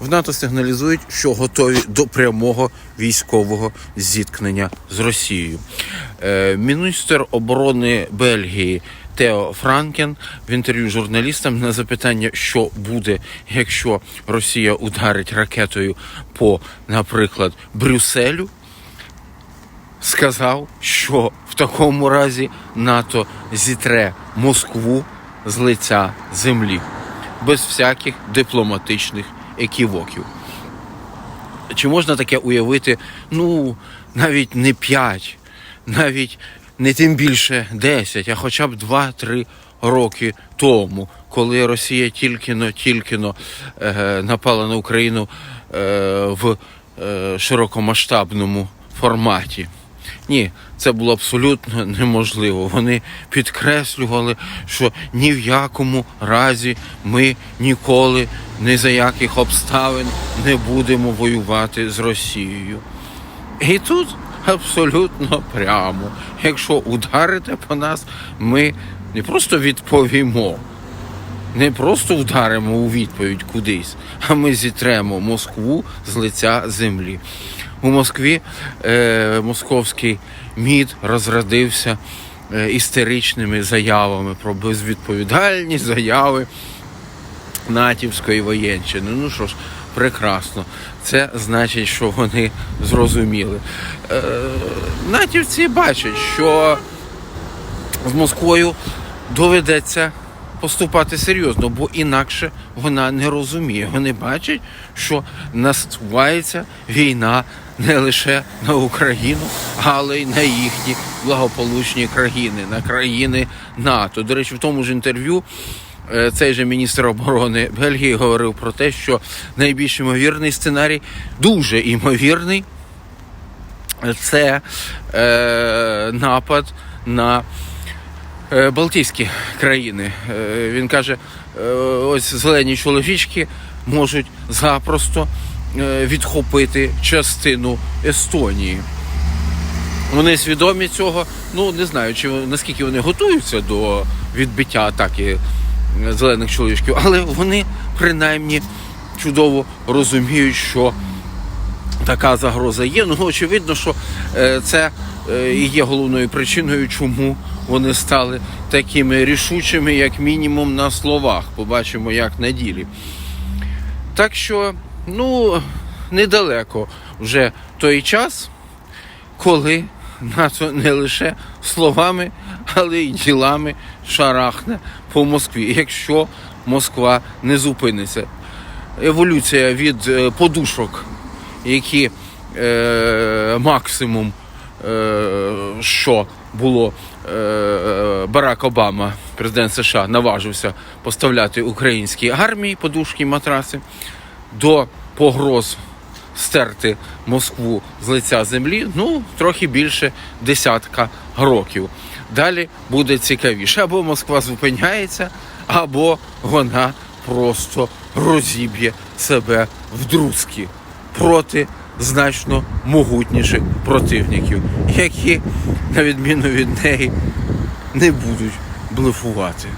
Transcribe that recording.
В НАТО сигналізують, що готові до прямого військового зіткнення з Росією. Е, Міністр оборони Бельгії Тео Франкен в інтерв'ю журналістам на запитання, що буде, якщо Росія ударить ракетою по, наприклад, Брюсселю, сказав, що в такому разі НАТО зітре Москву з лиця землі без всяких дипломатичних еківоків. Чи можна таке уявити? Ну, навіть не 5, навіть не тим більше 10, а хоча б 2-3 роки тому, коли Росія тільки-но, тільки-но е, напала на Україну е, в е, широкомасштабному форматі. Ні, це було абсолютно неможливо. Вони підкреслювали, що ні в якому разі ми ніколи, ні за яких обставин не будемо воювати з Росією. І тут абсолютно прямо. Якщо ударите по нас, ми не просто відповімо, не просто вдаримо у відповідь кудись, а ми зітремо Москву з лиця землі. У Москві е, московський МІД розродився е, істеричними заявами про безвідповідальні заяви натівської воєнщини. Ну що ж, прекрасно. Це значить, що вони зрозуміли. Е, натівці бачать, що з Москвою доведеться поступати серйозно, бо інакше вона не розуміє. Вони бачать, що насувається війна не лише на Україну, але й на їхні благополучні країни, на країни НАТО. До речі, в тому ж інтерв'ю. Е, Цей же міністр оборони Бельгії говорив про те, що найбільш ймовірний сценарій, дуже ймовірний, це е, напад на е, Балтійські країни. Е, він каже: е, ось зелені чоловічки можуть запросто е, відхопити частину Естонії. Вони свідомі цього. Ну не знаю, чи наскільки вони готуються до відбиття атаки зелених чоловічків, але вони принаймні чудово розуміють, що така загроза є. Ну, очевидно, що е, це е, і є головною причиною, чому вони стали такими рішучими, як мінімум, на словах. Побачимо, як на ділі. Так що, ну, недалеко вже той час, коли НАТО не лише словами, але й ділами шарахне по Москві, якщо Москва не зупиниться. Еволюція від е, подушок, які е, максимум, е, що було е, Барак Обама, президент США, наважився поставляти українській армії подушки матраси, до погроз стерти Москву з лиця землі, ну, трохи більше десятка років. Далі буде цікавіше. Або Москва зупиняється, або вона просто розіб'є себе в друзки проти значно могутніших противників, які, на відміну від неї, не будуть блефувати.